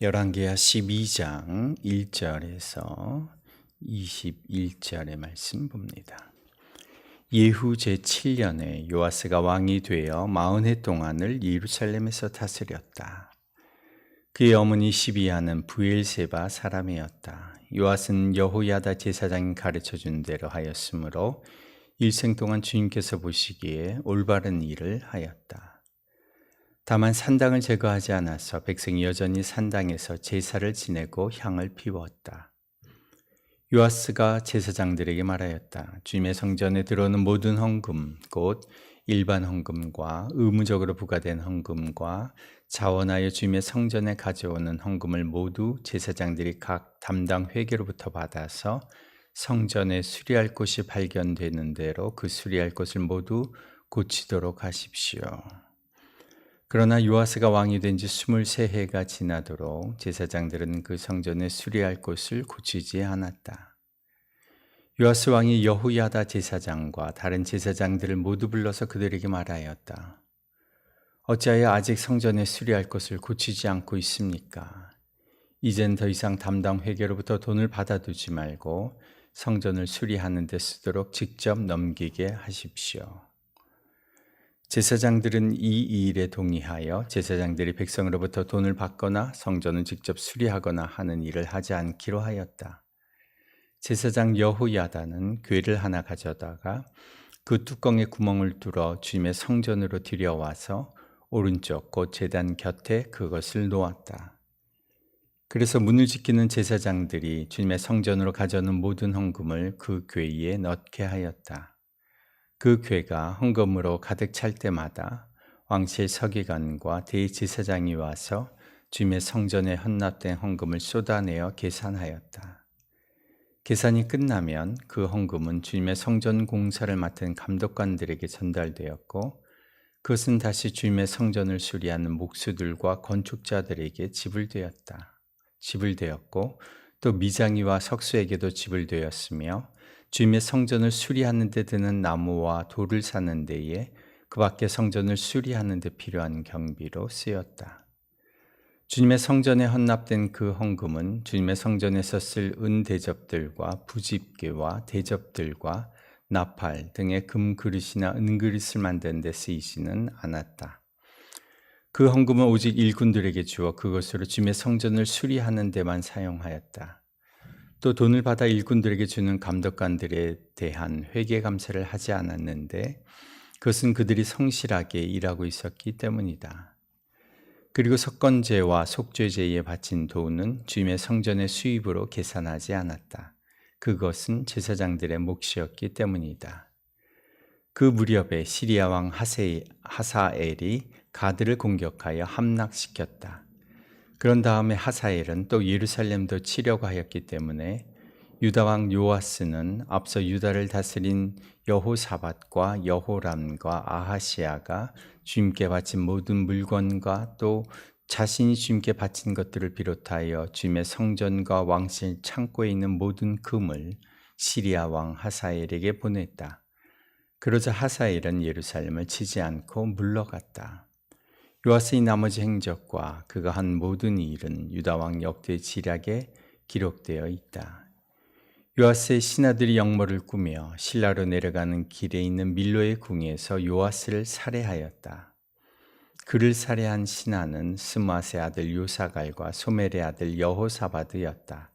열왕기하 12장 1절에서 21절의 말씀 봅니다. 예후 제7년에 요아스가 왕이 되어 마흔 해 동안을 예루살렘에서 다스렸다. 그의 어머니 시비아는 부엘세바 사람이었다. 요아스는 여호야다 제사장이 가르쳐 준 대로 하였으므로 일생 동안 주님께서 보시기에 올바른 일을 하였다. 다만 산당을 제거하지 않아서 백성이 여전히 산당에서 제사를 지내고 향을 피웠다. 요아스가 제사장들에게 말하였다. 주님의 성전에 들어오는 모든 헌금, 곧 일반 헌금과 의무적으로 부과된 헌금과 자원하여 주님의 성전에 가져오는 헌금을 모두 제사장들이 각 담당 회계로부터 받아서 성전에 수리할 곳이 발견되는 대로 그 수리할 곳을 모두 고치도록 하십시오. 그러나 요아스가 왕이 된 지 23해가 지나도록 제사장들은 그 성전에 수리할 곳을 고치지 않았다. 요아스 왕이 여후야다 제사장과 다른 제사장들을 모두 불러서 그들에게 말하였다. 어찌하여 아직 성전에 수리할 것을 고치지 않고 있습니까? 이젠 더 이상 담당 회계로부터 돈을 받아두지 말고 성전을 수리하는 데 쓰도록 직접 넘기게 하십시오. 제사장들은 이 일에 동의하여 제사장들이 백성으로부터 돈을 받거나 성전을 직접 수리하거나 하는 일을 하지 않기로 하였다. 제사장 여호야다는 괴를 하나 가져다가 그 뚜껑에 구멍을 뚫어 주님의 성전으로 들여와서 오른쪽 곧 제단 곁에 그것을 놓았다. 그래서 문을 지키는 제사장들이 주님의 성전으로 가져오는 모든 헌금을 그 괴에 넣게 하였다. 그 괴가 헌금으로 가득 찰 때마다 왕실 서기관과 대제사장이 와서 주님의 성전에 헌납된 헌금을 쏟아내어 계산하였다. 계산이 끝나면 그 헌금은 주님의 성전 공사를 맡은 감독관들에게 전달되었고 그것은 다시 주님의 성전을 수리하는 목수들과 건축자들에게 지불되었다. 지불되었고 또 미장이와 석수에게도 지불되었으며 주님의 성전을 수리하는 데 드는 나무와 돌을 사는 데에 그 밖에 성전을 수리하는 데 필요한 경비로 쓰였다. 주님의 성전에 헌납된 그 헌금은 주님의 성전에서 쓸 은 대접들과 부집개와 대접들과 나팔 등의 금 그릇이나 은 그릇을 만드는 데 쓰이지는 않았다. 그 헌금은 오직 일꾼들에게 주어 그것으로 주님의 성전을 수리하는 데만 사용하였다. 또 돈을 받아 일꾼들에게 주는 감독관들에 대한 회계 감사를 하지 않았는데 그것은 그들이 성실하게 일하고 있었기 때문이다. 그리고 석건제와 속죄제에 바친 돈은 주님의 성전의 수입으로 계산하지 않았다. 그것은 제사장들의 몫이었기 때문이다. 그 무렵에 시리아 왕 하세, 하사엘이 가드를 공격하여 함락시켰다. 그런 다음에 하사엘은 또 예루살렘도 치려고 하였기 때문에 유다 왕 요아스는 앞서 유다를 다스린 여호사밧과 여호람과 아하시아가 주님께 바친 모든 물건과 또 자신이 주님께 바친 것들을 비롯하여 주님의 성전과 왕실 창고에 있는 모든 금을 시리아 왕 하사엘에게 보냈다. 그러자 하사엘은 예루살렘을 치지 않고 물러갔다. 요아스의 나머지 행적과 그가 한 모든 일은 유다왕 역대 지략에 기록되어 있다. 요아스의 신하들이 영모를 꾸며 신라로 내려가는 길에 있는 밀로의 궁에서 요아스를 살해하였다. 그를 살해한 신하는 스마세 아들 요사갈과 소멜의 아들 여호사바드였다.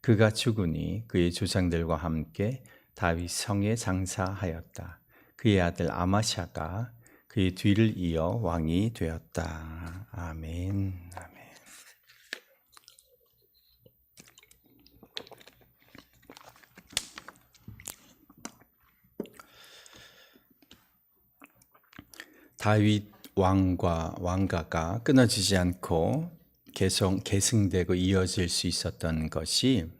그가 죽으니 그의 조상들과 함께 다윗 성에 장사하였다. 그의 아들 아마샤가 그의 뒤를 이어 왕이 되었다. 아멘. 아멘. 다윗 왕과 왕가가 끊어지지 않고 계속 계승되고 이어질 수 있었던 것이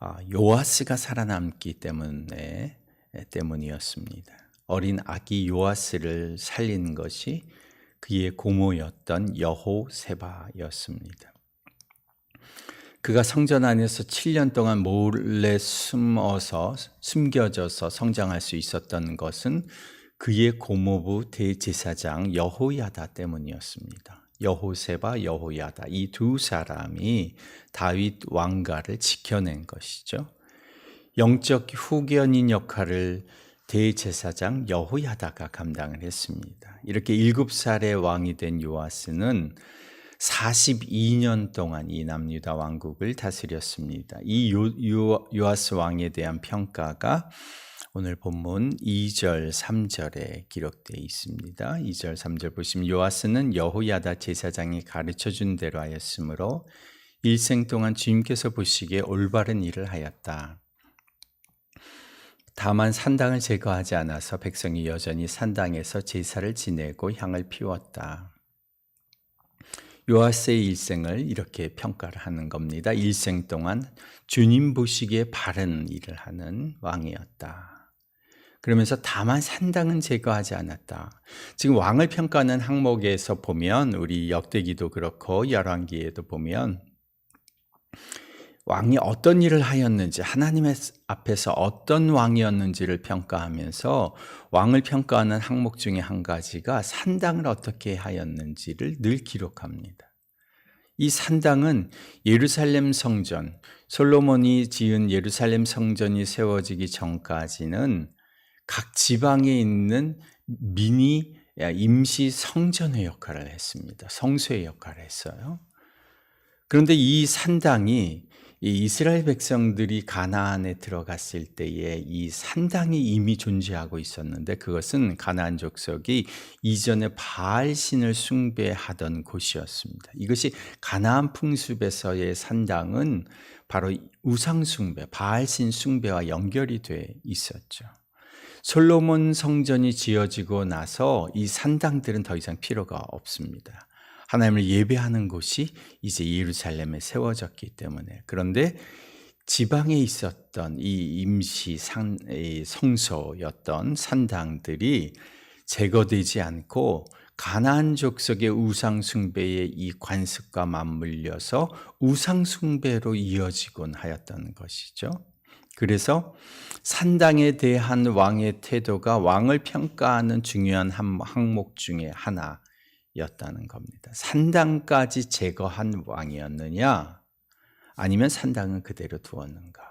아, 요아스가 살아남기 때문에 때문이었습니다. 어린 아기 요아스를 살린 것이 그의 고모였던 여호세바였습니다. 그가 성전 안에서 7년 동안 몰래 숨어서 숨겨져서 성장할 수 있었던 것은 그의 고모부 대제사장 여호야다 때문이었습니다. 여호세바, 여호야다 이 두 사람이 다윗 왕가를 지켜낸 것이죠. 영적 후견인 역할을 대제사장 여호야다가 감당을 했습니다. 이렇게 일곱 살의 왕이 된 요아스는 42년 동안 이 남유다 왕국을 다스렸습니다. 이 요, 요, 요아스 왕에 대한 평가가 오늘 본문 2절, 3절에 기록되어 있습니다. 2절, 3절 보시면 요아스는 여호야다 제사장이 가르쳐 준 대로 하였으므로 일생 동안 주님께서 보시기에 올바른 일을 하였다. 다만 산당을 제거하지 않아서 백성이 여전히 산당에서 제사를 지내고 향을 피웠다. 요아스의 일생을 이렇게 평가를 하는 겁니다. 일생 동안 주님 보시기에 바른 일을 하는 왕이었다. 그러면서 다만 산당은 제거하지 않았다. 지금 왕을 평가하는 항목에서 보면 우리 역대기도 그렇고 열왕기에도 보면 왕이 어떤 일을 하였는지 하나님의 앞에서 어떤 왕이었는지를 평가하면서 왕을 평가하는 항목 중에 한 가지가 산당을 어떻게 하였는지를 늘 기록합니다. 이 산당은 예루살렘 성전, 솔로몬이 지은 예루살렘 성전이 세워지기 전까지는 각 지방에 있는 미니 임시 성전의 역할을 했습니다. 성소의 역할을 했어요. 그런데 이 산당이 이 이스라엘 백성들이 가나안에 들어갔을 때에 이 산당이 이미 존재하고 있었는데 그것은 가나안 족속이 이전에 바알 신을 숭배하던 곳이었습니다. 이것이 가나안 풍습에서의 산당은 바로 우상 숭배, 바알 신 숭배와 연결이 돼 있었죠. 솔로몬 성전이 지어지고 나서 이 산당들은 더 이상 필요가 없습니다. 하나님을 예배하는 곳이 이제 예루살렘에 세워졌기 때문에 그런데 지방에 있었던 이 임시 산, 성소였던 산당들이 제거되지 않고 가나안 족속의 우상 숭배의 이 관습과 맞물려서 우상 숭배로 이어지곤 하였던 것이죠. 그래서 산당에 대한 왕의 태도가 왕을 평가하는 중요한 한 항목 중에 하나 였다는 겁니다. 산당까지 제거한 왕이었느냐? 아니면 산당은 그대로 두었는가?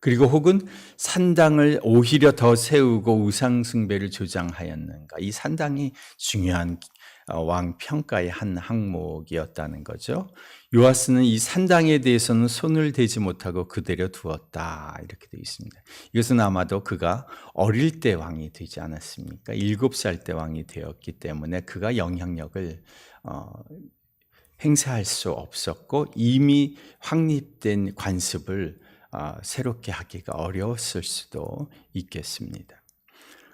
그리고 혹은 산당을 오히려 더 세우고 우상숭배를 조장하였는가? 이 산당이 중요한 어, 왕 평가의 한 항목이었다는 거죠. 요아스는 이 산당에 대해서는 손을 대지 못하고 그대로 두었다 이렇게 되어 있습니다. 이것은 아마도 그가 어릴 때 왕이 되지 않았습니까? 일곱 살 때 왕이 되었기 때문에 그가 영향력을 어, 행사할 수 없었고 이미 확립된 관습을 어, 새롭게 하기가 어려웠을 수도 있겠습니다.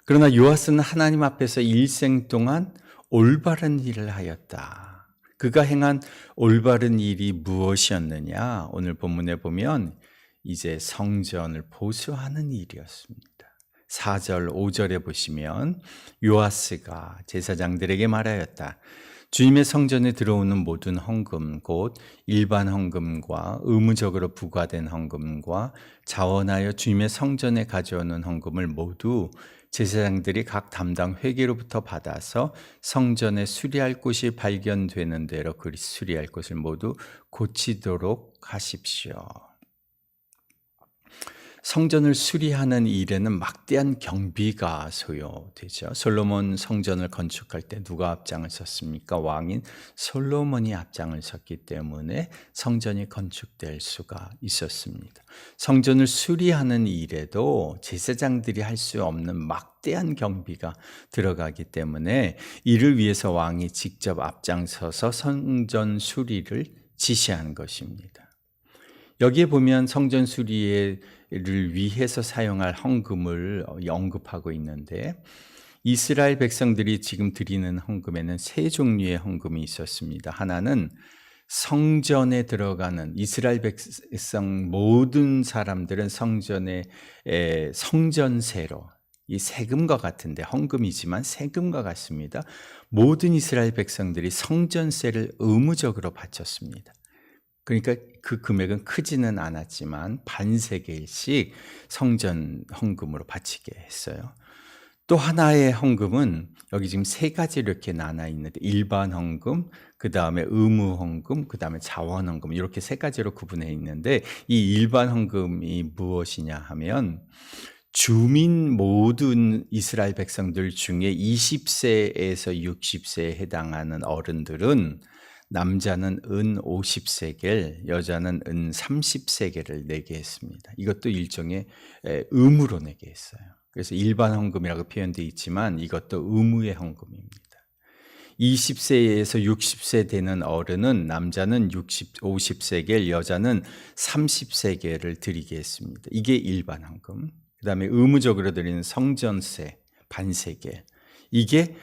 그러나 요아스는 하나님 앞에서 일생 동안 올바른 일을 하였다. 그가 행한 올바른 일이 무엇이었느냐? 오늘 본문에 보면 이제 성전을 보수하는 일이었습니다. 4절, 5절에 보시면 요아스가 제사장들에게 말하였다. 주님의 성전에 들어오는 모든 헌금, 곧 일반 헌금과 의무적으로 부과된 헌금과 자원하여 주님의 성전에 가져오는 헌금을 모두 제사장들이 각 담당 회계로부터 받아서 성전에 수리할 곳이 발견되는 대로 그 수리할 곳을 모두 고치도록 하십시오. 성전을 수리하는 일에는 막대한 경비가 소요되죠. 솔로몬 성전을 건축할 때 누가 앞장을 섰습니까? 왕인 솔로몬이 앞장을 섰기 때문에 성전이 건축될 수가 있었습니다. 성전을 수리하는 일에도 제사장들이 할 수 없는 막대한 경비가 들어가기 때문에 이를 위해서 왕이 직접 앞장서서 성전 수리를 지시한 것입니다. 여기에 보면 성전 수리에 를 위해서 사용할 헌금을 언급하고 있는데 이스라엘 백성들이 지금 드리는 헌금에는 세 종류의 헌금이 있었습니다. 하나는 성전에 들어가는 이스라엘 백성 모든 사람들은 성전에 성전세로 이 세금과 같은데 헌금이지만 세금과 같습니다. 모든 이스라엘 백성들이 성전세를 의무적으로 바쳤습니다. 그러니까 그 금액은 크지는 않았지만 반세계일씩 성전 헌금으로 바치게 했어요. 또 하나의 헌금은 여기 지금 세 가지로 이렇게 나눠 있는데 일반 헌금, 그 다음에 의무 헌금, 그 다음에 자원 헌금 이렇게 세 가지로 구분해 있는데 이 일반 헌금이 무엇이냐 하면 주민 모든 이스라엘 백성들 중에 20세에서 60세에 해당하는 어른들은 남자는 은 50세겔, 여자는 은 30세겔을 내게 했습니다. 이것도 일종의 에, 의무로 내게 했어요. 그래서 일반 헌금이라고 표현되어 있지만 이것도 의무의 헌금입니다. 20세에서 60세 되는 어른은 남자는 60, 50세겔, 여자는 30세겔을 드리게 했습니다. 이게 일반 헌금. 그 다음에 의무적으로 드리는 성전세, 반세겔. 이게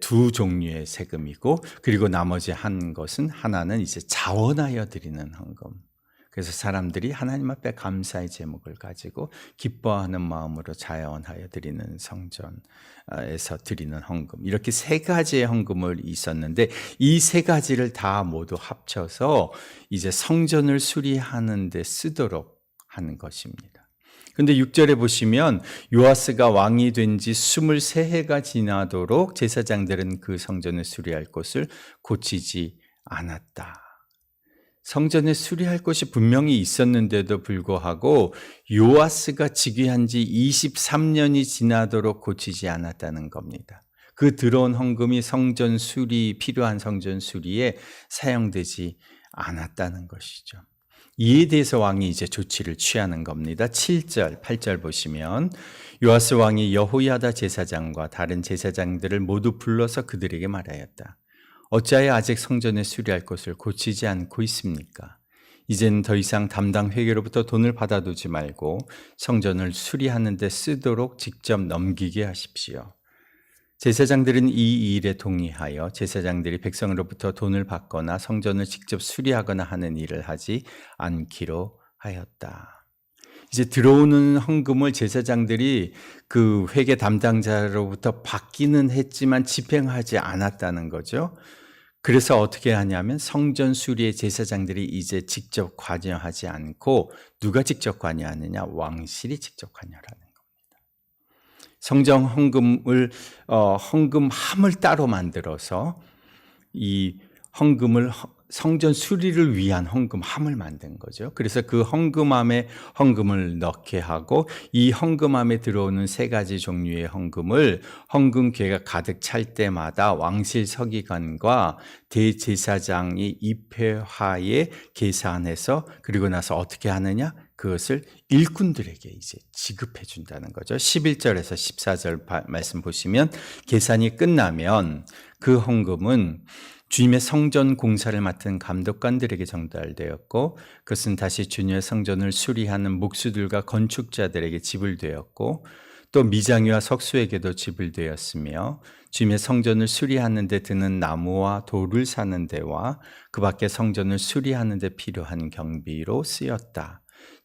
두 종류의 세금이고, 그리고 나머지 한 것은 하나는 이제 자원하여 드리는 헌금. 그래서 사람들이 하나님 앞에 감사의 제목을 가지고 기뻐하는 마음으로 자원하여 드리는 성전에서 드리는 헌금. 이렇게 세 가지의 헌금을 있었는데 이 세 가지를 다 모두 합쳐서 이제 성전을 수리하는 데 쓰도록 하는 것입니다. 근데 6절에 보시면 요아스가 왕이 된 지 23해가 지나도록 제사장들은 그 성전을 수리할 것을 고치지 않았다. 성전에 수리할 것이 분명히 있었는데도 불구하고 요아스가 즉위한 지 23년이 지나도록 고치지 않았다는 겁니다. 그 들어온 헌금이 성전 수리 필요한 성전 수리에 사용되지 않았다는 것이죠. 이에 대해서 왕이 이제 조치를 취하는 겁니다. 7절, 8절 보시면 요아스 왕이 여호야다 제사장과 다른 제사장들을 모두 불러서 그들에게 말하였다. 어찌하여 아직 성전에 수리할 것을 고치지 않고 있습니까? 이제는 더 이상 담당 회계로부터 돈을 받아두지 말고 성전을 수리하는 데 쓰도록 직접 넘기게 하십시오. 제사장들은 이 일에 동의하여 제사장들이 백성으로부터 돈을 받거나 성전을 직접 수리하거나 하는 일을 하지 않기로 하였다. 이제 들어오는 헌금을 제사장들이 그 회계 담당자로부터 받기는 했지만 집행하지 않았다는 거죠. 그래서 어떻게 하냐면 성전 수리의 제사장들이 이제 직접 관여하지 않고 누가 직접 관여하느냐? 왕실이 직접 관여하는. 성전 헌금을 어, 헌금함을 따로 만들어서 이 헌금을 성전 수리를 위한 헌금함을 만든 거죠. 그래서 그 헌금함에 헌금을 넣게 하고 이 헌금함에 들어오는 세 가지 종류의 헌금을 헌금궤가 가득 찰 때마다 왕실 서기관과 대제사장이 입회하에 계산해서 그리고 나서 어떻게 하느냐? 그것을 일꾼들에게 이제 지급해 준다는 거죠. 11절에서 14절 말씀 보시면 계산이 끝나면 그 헌금은 주님의 성전 공사를 맡은 감독관들에게 전달되었고 그것은 다시 주님의 성전을 수리하는 목수들과 건축자들에게 지불되었고 또 미장이와 석수에게도 지불되었으며 주님의 성전을 수리하는 데 드는 나무와 돌을 사는 데와 그 밖에 성전을 수리하는 데 필요한 경비로 쓰였다.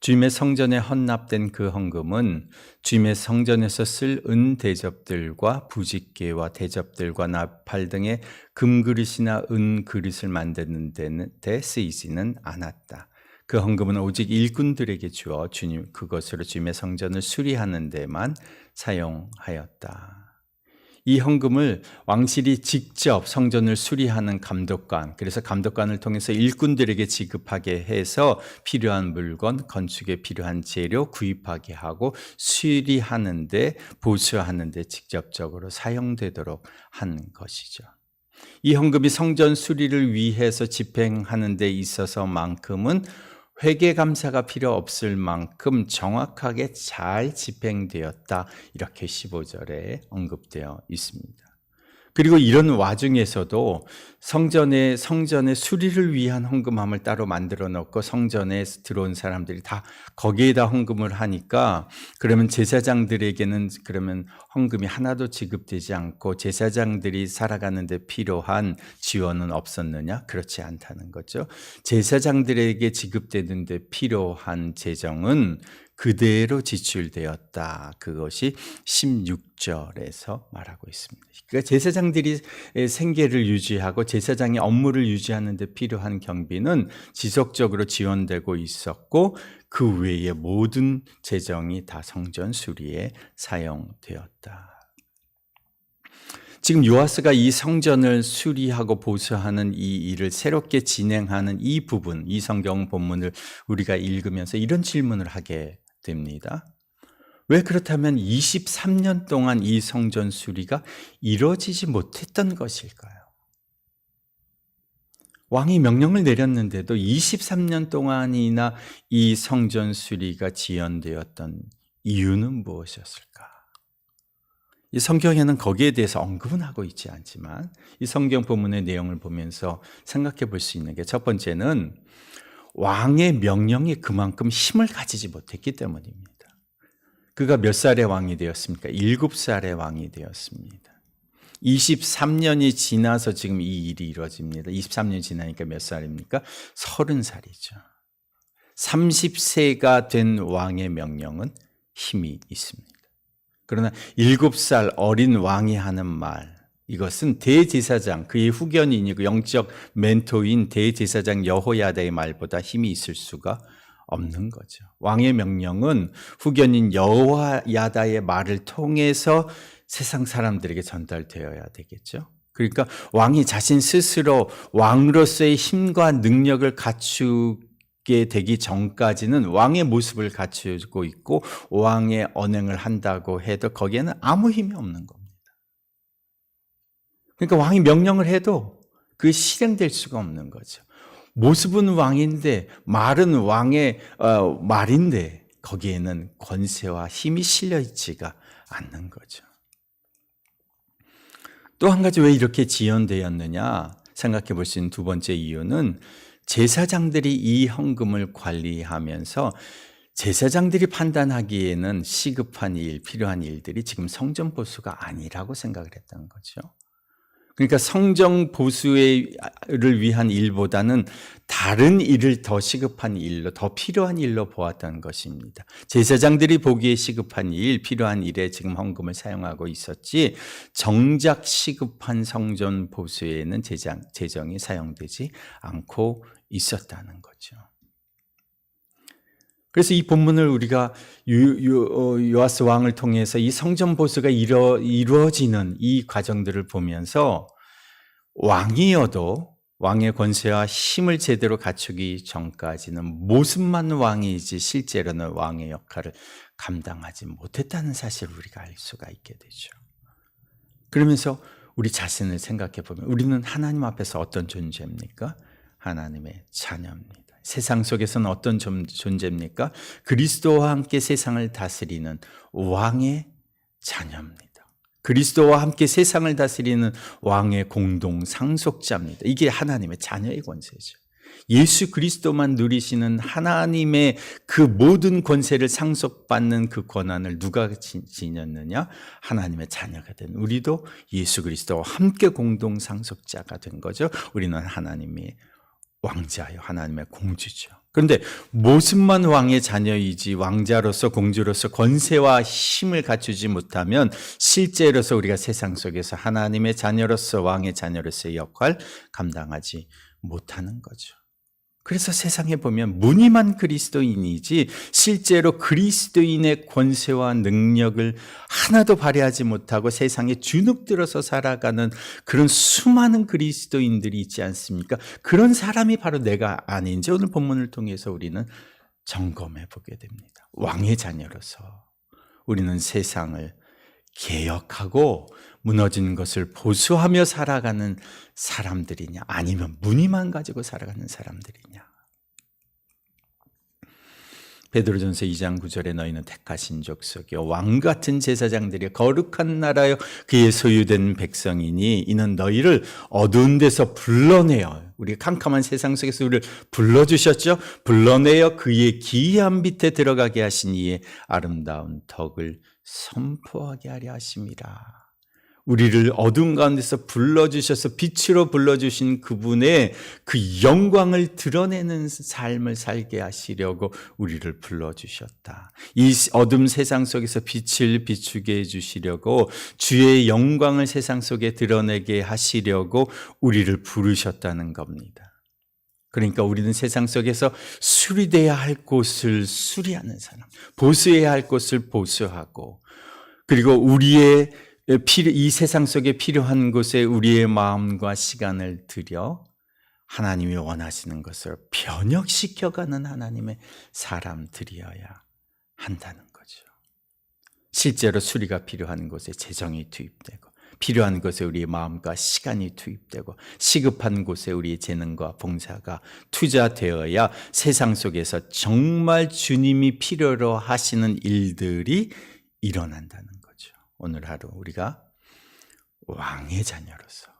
주님의 성전에 헌납된 그 헌금은 주님의 성전에서 쓸 은 대접들과 부직계와 대접들과 나팔 등의 금 그릇이나 은 그릇을 만드는 데 쓰이지는 않았다. 그 헌금은 오직 일꾼들에게 주어 주님 그것으로 주님의 성전을 수리하는 데만 사용하였다. 이 헌금을 왕실이 직접 성전을 수리하는 감독관, 그래서 감독관을 통해서 일꾼들에게 지급하게 해서 필요한 물건, 건축에 필요한 재료 구입하게 하고 수리하는데, 보수하는데 직접적으로 사용되도록 한 것이죠. 이 헌금이 성전 수리를 위해서 집행하는 데 있어서만큼은 회계 감사가 필요 없을 만큼 정확하게 잘 집행되었다. 이렇게 15절에 언급되어 있습니다. 그리고 이런 와중에서도 성전의 성전의 수리를 위한 헌금함을 따로 만들어 놓고 성전에 들어온 사람들이 다 거기에다 헌금을 하니까 그러면 제사장들에게는 그러면 헌금이 하나도 지급되지 않고 제사장들이 살아가는데 필요한 지원은 없었느냐? 그렇지 않다는 거죠. 제사장들에게 지급되는데 필요한 재정은 그대로 지출되었다. 그것이 16절에서 말하고 있습니다. 그러니까 제사장들이 생계를 유지하고 제사장의 업무를 유지하는 데 필요한 경비는 지속적으로 지원되고 있었고 그 외의 모든 재정이 다 성전 수리에 사용되었다. 지금 요아스가 이 성전을 수리하고 보수하는 이 일을 새롭게 진행하는 이 부분, 이 성경 본문을 우리가 읽으면서 이런 질문을 하게 됩니다. 왜 그렇다면 23년 동안 이 성전 수리가 이루어지지 못했던 것일까요? 왕이 명령을 내렸는데도 23년 동안이나 이 성전 수리가 지연되었던 이유는 무엇이었을까? 이 성경에는 거기에 대해서 언급은 하고 있지 않지만 이 성경 본문의 내용을 보면서 생각해 볼 수 있는 게 첫 번째는 왕의 명령이 그만큼 힘을 가지지 못했기 때문입니다. 그가 몇 살의 왕이 되었습니까? 일곱 살의 왕이 되었습니다. 23년이 지나서 지금 이 일이 이루어집니다. 23년 지나니까 몇 살입니까? 30살이죠. 30세가 된 왕의 명령은 힘이 있습니다. 그러나 7살 어린 왕이 하는 말, 이것은 대제사장, 그의 후견인이고 영적 멘토인 대제사장 여호야다의 말보다 힘이 있을 수가 없는 거죠. 왕의 명령은 후견인 여호야다의 말을 통해서 세상 사람들에게 전달되어야 되겠죠. 그러니까 왕이 자신 스스로 왕으로서의 힘과 능력을 갖추게 되기 전까지는 왕의 모습을 갖추고 있고 왕의 언행을 한다고 해도 거기에는 아무 힘이 없는 겁니다. 그러니까 왕이 명령을 해도 그 실행될 수가 없는 거죠. 모습은 왕인데 말은 왕의 어, 말인데 거기에는 권세와 힘이 실려 있지가 않는 거죠. 또 한 가지 왜 이렇게 지연되었느냐 생각해 볼 수 있는 두 번째 이유는 제사장들이 이 헌금을 관리하면서 제사장들이 판단하기에는 시급한 일, 필요한 일들이 지금 성전 보수가 아니라고 생각을 했던 거죠. 그러니까 성정 보수를 위한 일보다는 다른 일을 더 시급한 일로, 더 필요한 일로 보았다는 것입니다. 제사장들이 보기에 시급한 일, 필요한 일에 지금 헌금을 사용하고 있었지, 정작 시급한 성전 보수에는 재정, 재정이 사용되지 않고 있었다는 거죠. 그래서 이 본문을 우리가 요, 아스 왕을 통해서 이 성전 보수가 이루, 이루어지는 이 과정들을 보면서 왕이어도 왕의 권세와 힘을 제대로 갖추기 전까지는 모습만 왕이지 실제로는 왕의 역할을 감당하지 못했다는 사실을 우리가 알 수가 있게 되죠. 그러면서 우리 자신을 생각해 보면 우리는 하나님 앞에서 어떤 존재입니까? 하나님의 자녀입니다. 세상 속에서는 어떤 존재입니까? 그리스도와 함께 세상을 다스리는 왕의 자녀입니다. 그리스도와 함께 세상을 다스리는 왕의 공동 상속자입니다. 이게 하나님의 자녀의 권세죠. 예수 그리스도만 누리시는 하나님의 그 모든 권세를 상속받는 그 권한을 누가 지녔느냐? 하나님의 자녀가 된 우리도 예수 그리스도와 함께 공동 상속자가 된 거죠. 우리는 하나님의 왕자요. 하나님의 공주죠. 그런데 모습만 왕의 자녀이지 왕자로서 공주로서 권세와 힘을 갖추지 못하면 실제로서 우리가 세상 속에서 하나님의 자녀로서 왕의 자녀로서의 역할 감당하지 못하는 거죠. 그래서 세상에 보면 무늬만 그리스도인이지 실제로 그리스도인의 권세와 능력을 하나도 발휘하지 못하고 세상에 주눅들어서 살아가는 그런 수많은 그리스도인들이 있지 않습니까? 그런 사람이 바로 내가 아닌지 오늘 본문을 통해서 우리는 점검해 보게 됩니다. 왕의 자녀로서 우리는 세상을 개혁하고 무너진 것을 보수하며 살아가는 사람들이냐? 아니면 무늬만 가지고 살아가는 사람들이냐? 베드로전서 2장 9절에 너희는 택하신 족속이요 왕 같은 제사장들이 거룩한 나라요 그의 소유된 백성이니 이는 너희를 어두운 데서 불러내어 우리 캄캄한 세상 속에서 우리를 불러 주셨죠? 불러내어 그의 기이한 빛에 들어가게 하신 이의 아름다운 덕을 선포하게 하려 하심이라 우리를 어둠 가운데서 불러주셔서 빛으로 불러주신 그분의 그 영광을 드러내는 삶을 살게 하시려고 우리를 불러주셨다. 이 어둠 세상 속에서 빛을 비추게 해주시려고 주의 영광을 세상 속에 드러내게 하시려고 우리를 부르셨다는 겁니다. 그러니까 우리는 세상 속에서 수리돼야 할 곳을 수리하는 사람, 보수해야 할 곳을 보수하고, 그리고 우리의 이 세상 속에 필요한 곳에 우리의 마음과 시간을 들여 하나님이 원하시는 것을 변혁시켜가는 하나님의 사람들이어야 한다는 거죠. 실제로 수리가 필요한 곳에 재정이 투입되고 필요한 곳에 우리의 마음과 시간이 투입되고 시급한 곳에 우리의 재능과 봉사가 투자되어야 세상 속에서 정말 주님이 필요로 하시는 일들이 일어난다는. 오늘 하루 우리가 왕의 자녀로서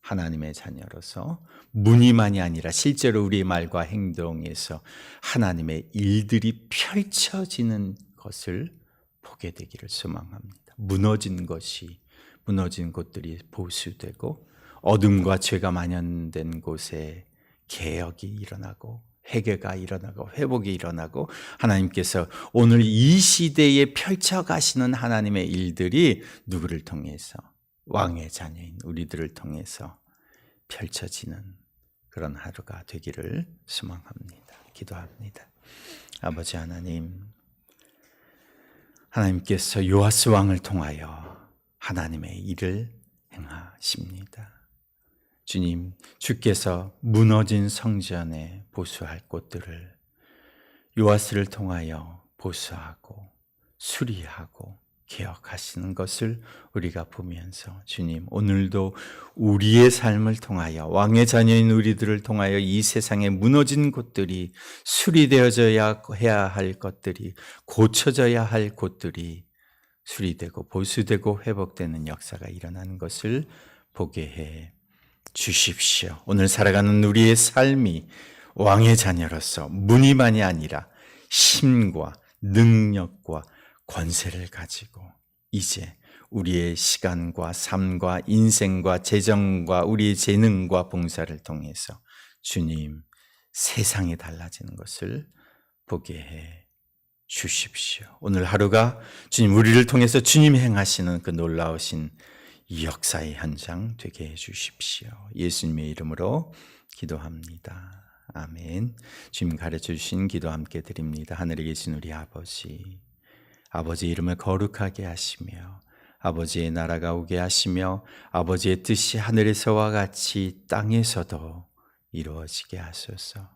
하나님의 자녀로서 무늬만이 아니라 실제로 우리의 말과 행동에서 하나님의 일들이 펼쳐지는 것을 보게 되기를 소망합니다. 무너진 것이 무너진 곳들이 보수되고 어둠과 죄가 만연된 곳에 개혁이 일어나고 회개가 일어나고 회복이 일어나고 하나님께서 오늘 이 시대에 펼쳐 가시는 하나님의 일들이 누구를 통해서 왕의 자녀인 우리들을 통해서 펼쳐지는 그런 하루가 되기를 소망합니다. 기도합니다. 아버지 하나님 하나님께서 요아스 왕을 통하여 하나님의 일을 행하십니다. 주님, 주께서 무너진 성전에 보수할 곳들을 요아스를 통하여 보수하고 수리하고 개혁하시는 것을 우리가 보면서 주님 오늘도 우리의 삶을 통하여 왕의 자녀인 우리들을 통하여 이 세상에 무너진 곳들이 수리되어져야 해야 할 것들이 고쳐져야 할 곳들이 수리되고 보수되고 회복되는 역사가 일어나는 것을 보게 해 주십시오. 오늘 살아가는 우리의 삶이 왕의 자녀로서 무늬만이 아니라 힘과 능력과 권세를 가지고 이제 우리의 시간과 삶과 인생과 재정과 우리의 재능과 봉사를 통해서 주님 세상이 달라지는 것을 보게 해 주십시오. 오늘 하루가 주님 우리를 통해서 주님이 행하시는 그 놀라우신 역사의 현장 되게 해 주십시오. 예수님의 이름으로 기도합니다. 아멘. 주님 가르쳐 주신 기도 함께 드립니다. 하늘에 계신 우리 아버지. 아버지 이름을 거룩하게 하시며 아버지의 나라가 오게 하시며 아버지의 뜻이 하늘에서와 같이 땅에서도 이루어지게 하소서.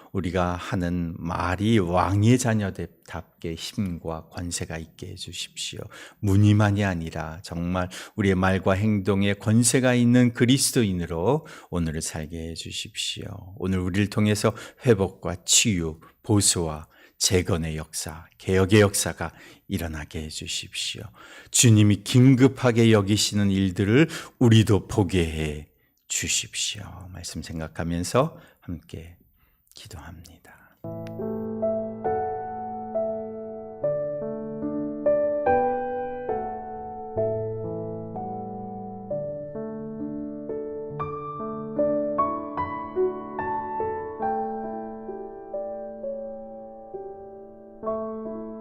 우리가 하는 말이 왕의 자녀답게 힘과 권세가 있게 해주십시오. 무늬만이 아니라 정말 우리의 말과 행동에 권세가 있는 그리스도인으로 오늘을 살게 해주십시오. 오늘 우리를 통해서 회복과 치유, 보수와 재건의 역사, 개혁의 역사가 일어나게 해주십시오. 주님이 긴급하게 여기시는 일들을 우리도 보게 해 주십시오. 말씀 생각하면서 함께 기도합니다.